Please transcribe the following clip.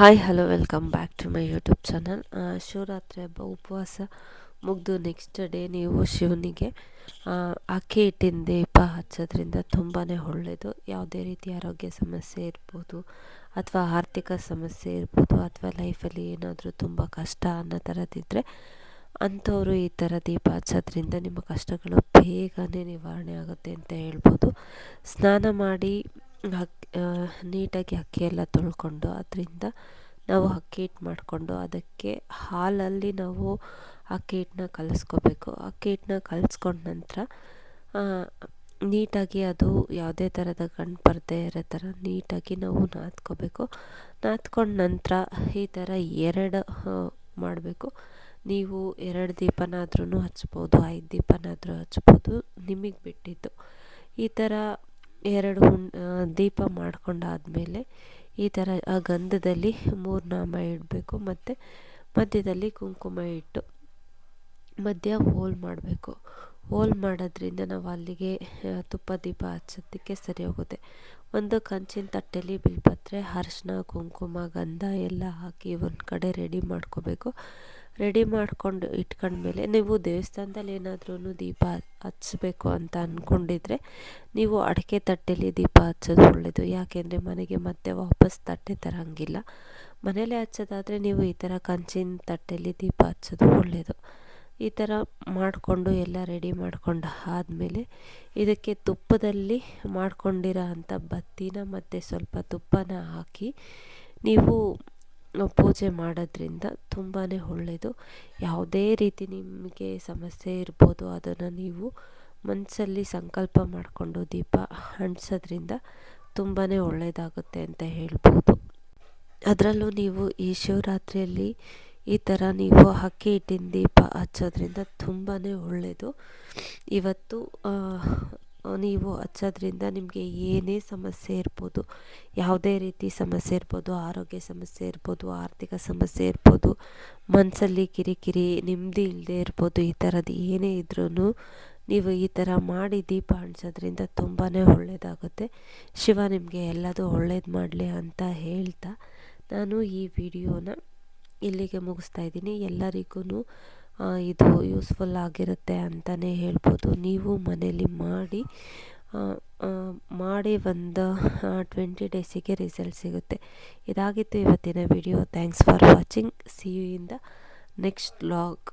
Hi hello welcome back to my YouTube channel Shivaratri ಹಬ್ಬ ಉಪವಾಸ ಮುಗಿದು ನೆಕ್ಸ್ಟ್ ಡೇ ನೀವು ಶಿವನಿಗೆ ಅಕ್ಕಿ ಹಿಟ್ಟಿನ ದೀಪ ಹಚ್ಚೋದ್ರಿಂದ ತುಂಬಾ ಒಳ್ಳೆಯದು ಯಾವುದೇ ರೀತಿ ಆರೋಗ್ಯ ಸಮಸ್ಯೆ ಇರ್ಬೋದು ಅಥವಾ ಆರ್ಥಿಕ ಸಮಸ್ಯೆ ಇರ್ಬೋದು ಅಥವಾ ಲೈಫಲ್ಲಿ ಏನಾದರೂ ತುಂಬ ಕಷ್ಟ ಅನ್ನೋ ಥರದಿದ್ದರೆ ಅಂಥವರು ಈ ಥರ ದೀಪ ಹಚ್ಚೋದ್ರಿಂದ ನಿಮ್ಮ ಕಷ್ಟಗಳು ಬೇಗನೆ ನಿವಾರಣೆ ಆಗುತ್ತೆ ಅಂತ ಹೇಳ್ಬೋದು. ಸ್ನಾನ ಮಾಡಿ ನೀಟಾಗಿ ಅಕ್ಕಿ ಎಲ್ಲ ತೊಳ್ಕೊಂಡು ಅದರಿಂದ ನಾವು ಅಕ್ಕಿ ಹಿಟ್ಟು ಮಾಡಿಕೊಂಡು ಅದಕ್ಕೆ ಹಾಲಲ್ಲಿ ನಾವು ಅಕ್ಕಿ ಹಿಟ್ಟನ್ನ ಕಲಸ್ಕೋಬೇಕು. ಅಕ್ಕಿ ಹಿಟ್ಟನ್ನ ಕಲಸ್ಕೊಂಡ ನಂತರ ನೀಟಾಗಿ ಅದು ಯಾವುದೇ ಥರದ ಗಂಟು ಬರದೇ ಇರೋ ಥರ ನೀಟಾಗಿ ನಾವು ನಾದ್ಕೋಬೇಕು. ನಾದ್ಕೊಂಡ ನಂತರ ಈ ಥರ ಎರಡು ಮಾಡಬೇಕು. ನೀವು ಎರಡು ದೀಪನಾದ್ರೂ ಹಚ್ಬೋದು, ಐದು ದೀಪನಾದರೂ ಹಚ್ಬೋದು, ನಿಮಗೆ ಬಿಟ್ಟಿದ್ದು. ಈ ಥರ ಎರಡು ಹುಣ್ ದೀಪ ಮಾಡ್ಕೊಂಡಾದಮೇಲೆ ಈ ಥರ ಆ ಗಂಧದಲ್ಲಿ ಮೂರು ನಾಮ ಇಡಬೇಕು ಮತ್ತು ಮಧ್ಯದಲ್ಲಿ ಕುಂಕುಮ ಇಟ್ಟು ಮಧ್ಯ ಹೋಲ್ ಮಾಡಬೇಕು. ಹೋಲ್ ಮಾಡೋದ್ರಿಂದ ನಾವು ಅಲ್ಲಿಗೆ ತುಪ್ಪ ದೀಪ ಹಚ್ಚೋದಕ್ಕೆ ಸರಿ ಹೋಗುತ್ತೆ. ಒಂದು ಕಂಚಿನ ತಟ್ಟೆಯಲ್ಲಿ ಬಿಲ್ಪತ್ರೆ ಅರಿಶಿನ ಕುಂಕುಮ, ಗಂಧ ಎಲ್ಲ ಹಾಕಿ ಒಂದು ಕಡೆ ರೆಡಿ ಮಾಡ್ಕೋಬೇಕು. ರೆಡಿ ಮಾಡ್ಕೊಂಡು ಇಟ್ಕೊಂಡ್ಮೇಲೆ ನೀವು ದೇವಸ್ಥಾನದಲ್ಲಿ ಏನಾದ್ರೂ ದೀಪ ಹಚ್ಚಬೇಕು ಅಂತ ಅಂದ್ಕೊಂಡಿದ್ರೆ ನೀವು ಅಡಿಕೆ ತಟ್ಟೆಯಲ್ಲಿ ದೀಪ ಹಚ್ಚೋದು ಒಳ್ಳೆಯದು ಯಾಕೆಂದರೆ ಮನೆಗೆ ಮತ್ತೆ ವಾಪಸ್ ತಟ್ಟೆ ತರಂಗಿಲ್ಲ. ಮನೇಲೆ ಹಚ್ಚೋದಾದರೆ ನೀವು ಈ ಥರ ಕಂಚಿನ ತಟ್ಟೆಯಲ್ಲಿ ದೀಪ ಹಚ್ಚೋದು ಒಳ್ಳೆಯದು ಈ ಥರ ಮಾಡಿಕೊಂಡು ಎಲ್ಲ ರೆಡಿ ಮಾಡ್ಕೊಂಡು ಆದಮೇಲೆ ಇದಕ್ಕೆ ತುಪ್ಪದಲ್ಲಿ ಮಾಡ್ಕೊಂಡಿರೋ ಅಂಥ ಬತ್ತಿನ ಮತ್ತು ಸ್ವಲ್ಪ ತುಪ್ಪನ ಹಾಕಿ ನೀವು ಪೂಜೆ ಮಾಡೋದ್ರಿಂದ ತುಂಬಾ ಒಳ್ಳೆಯದು ಯಾವುದೇ ರೀತಿ ನಿಮಗೆ ಸಮಸ್ಯೆ ಇರ್ಬೋದು, ಅದನ್ನು ನೀವು ಮನಸ್ಸಲ್ಲಿ ಸಂಕಲ್ಪ ಮಾಡಿಕೊಂಡು ದೀಪ ಅಂಟಿಸೋದ್ರಿಂದ ತುಂಬಾ ಒಳ್ಳೆಯದಾಗುತ್ತೆ ಅಂತ ಹೇಳ್ಬೋದು. ಅದರಲ್ಲೂ ನೀವು ಈ ಶಿವರಾತ್ರಿಯಲ್ಲಿ ಈ ಥರ ನೀವು ಅಕ್ಕಿ ಹಿಟ್ಟಿನ ದೀಪ ಹಚ್ಚೋದ್ರಿಂದ ತುಂಬಾ ಒಳ್ಳೆಯದು ಇವತ್ತು ನೀವು ಹಚ್ಚೋದ್ರಿಂದ ನಿಮಗೆ ಏನೇ ಸಮಸ್ಯೆ ಇರ್ಬೋದು, ಯಾವುದೇ ರೀತಿ ಸಮಸ್ಯೆ ಇರ್ಬೋದು, ಆರೋಗ್ಯ ಸಮಸ್ಯೆ ಇರ್ಬೋದು, ಆರ್ಥಿಕ ಸಮಸ್ಯೆ ಇರ್ಬೋದು ಮನಸ್ಸಲ್ಲಿ ಕಿರಿಕಿರಿ ನೆಮ್ಮದಿ ಇಲ್ಲದೆ ಇರ್ಬೋದು, ಈ ಥರದ್ದು ಏನೇ ಇದ್ರೂ ನೀವು ಈ ಥರ ಮಾಡಿ ದೀಪ ಅಂಟಿಸೋದ್ರಿಂದ ತುಂಬಾ ಒಳ್ಳೆಯದಾಗುತ್ತೆ ಶಿವ ನಿಮಗೆ ಎಲ್ಲದೂ ಒಳ್ಳೇದು ಮಾಡಲಿ ಅಂತ ಹೇಳ್ತಾ ನಾನು ಈ ವಿಡಿಯೋನ ಇಲ್ಲಿಗೆ ಮುಗಿಸ್ತಾ ಇದ್ದೀನಿ. ಎಲ್ಲರಿಗೂ ಇದು ಯೂಸ್ಫುಲ್ ಆಗಿರುತ್ತೆ ಅಂತಲೇ ಹೇಳ್ಬೋದು. ನೀವು ಮನೇಲಿ ಮಾಡಿ ಮಾಡಿ ಒಂದು ಟ್ವೆಂಟಿ ಡೇಸಿಗೆ ರಿಸಲ್ಟ್ ಸಿಗುತ್ತೆ. ಇದಾಗಿತ್ತು ಇವತ್ತಿನ video thanks for watching see you in the next log